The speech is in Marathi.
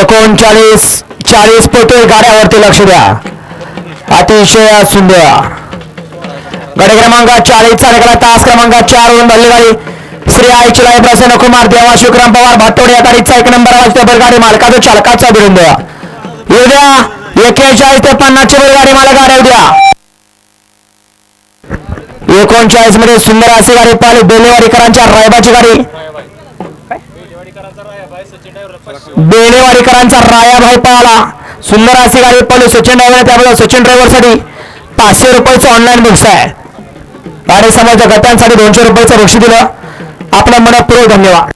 एकोणचाळीस चाळीस पटेल गाड्यावरती लक्ष द्या. अतिशय सुंदर. गड क्रमांक चाळीसचा निघाला तास क्रमांक चार वरून भरली गाडी श्री आईची प्रसन्न कुमार देवा शिवराम पवार भातोड या गाडीचा एक नंबर वाजते बैलगाडी मालकाचा चालकाचा अभिनंद येऊ द्या एक्केचाळीस ते पन्नासची बैलगाडी मला गाड्या द्या. एकोणचाळीसमध्ये सुंदर अशी गाडी पाहिली बेलेवाडीकरांच्या रायबाची गाडी. बेलेवाडीकरांचा रायाभाई पाहला सुंदर अशी गाडी पडली सचिन ड्रायव्हर त्यामुळे सचिन ड्रायव्हरसाठी पाचशे रुपयाचं ऑनलाईन बुक्स आहे. गाडी समोरच्या गटांसाठी दोनशे रुपयाचं बक्षीस दिलं. आपलं मनपूर्वक धन्यवाद.